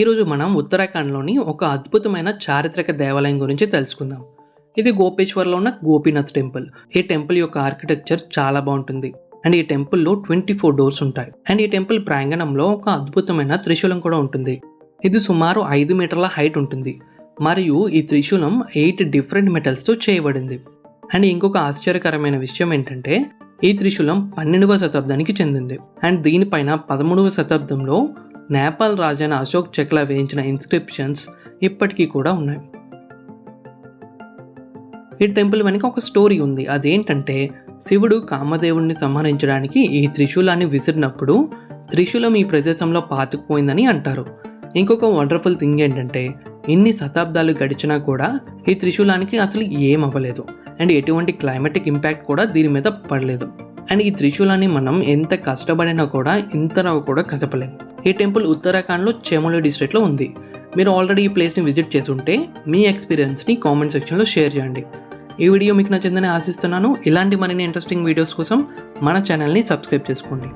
ఈరోజు మనం ఉత్తరాఖండ్లోని ఒక అద్భుతమైన చారిత్రక దేవాలయం గురించి తెలుసుకుందాం. ఇది గోపేశ్వర్లో ఉన్న గోపీనాథ్ టెంపుల్. ఈ టెంపుల్ యొక్క ఆర్కిటెక్చర్ చాలా బాగుంటుంది. అండ్ ఈ టెంపుల్లో ట్వంటీ ఫోర్ డోర్స్ ఉంటాయి. అండ్ ఈ టెంపుల్ ప్రాంగణంలో ఒక అద్భుతమైన త్రిశూలం కూడా ఉంటుంది. ఇది సుమారు ఐదు మీటర్ల హైట్ ఉంటుంది. మరియు ఈ త్రిశూలం ఎయిట్ డిఫరెంట్ మెటల్స్తో చేయబడింది. అండ్ ఇంకొక ఆశ్చర్యకరమైన విషయం ఏంటంటే ఈ త్రిశూలం పన్నెండవ శతాబ్దానికి చెందింది. అండ్ దీనిపైన పదమూడవ శతాబ్దంలో నేపాల్ రాజైన అశోక్ చెక్ల వేయించిన ఇన్స్క్రిప్షన్స్ ఇప్పటికీ కూడా ఉన్నాయి. ఈ టెంపుల్ వెనుక ఒక స్టోరీ ఉంది. అదేంటంటే శివుడు కామదేవుణ్ణి సంహరించడానికి ఈ త్రిశూలాన్ని విసిరినప్పుడు త్రిశూలం ఈ ప్రదేశంలో పాతుకుపోయిందని అంటారు. ఇంకొక వండర్ఫుల్ థింగ్ ఏంటంటే ఇన్ని శతాబ్దాలు గడిచినా కూడా ఈ త్రిశూలానికి అసలు ఏం అవ్వలేదు. అండ్ ఎటువంటి క్లైమాటిక్ ఇంపాక్ట్ కూడా దీని మీద పడలేదు. అండ్ ఈ త్రిశూలాన్ని మనం ఎంత కష్టపడినా కూడా ఇంతలో కూడా కదపలేము ఈ టెంపుల్ ఉత్తరాఖండ్లో చెమోలి డిస్ట్రిక్ట్లో ఉంది. మీరు ఆల్రెడీ ఈ ప్లేస్ని విజిట్ చేస్తుంటే మీ ఎక్స్పీరియన్స్ని కామెంట్ సెక్షన్లో షేర్ చేయండి. ఈ వీడియో మీకు నచ్చిందని ఆశిస్తున్నాను. ఇలాంటి మరిన్ని ఇంట్రెస్టింగ్ వీడియోస్ కోసం మన ఛానల్ని సబ్స్క్రైబ్ చేసుకోండి.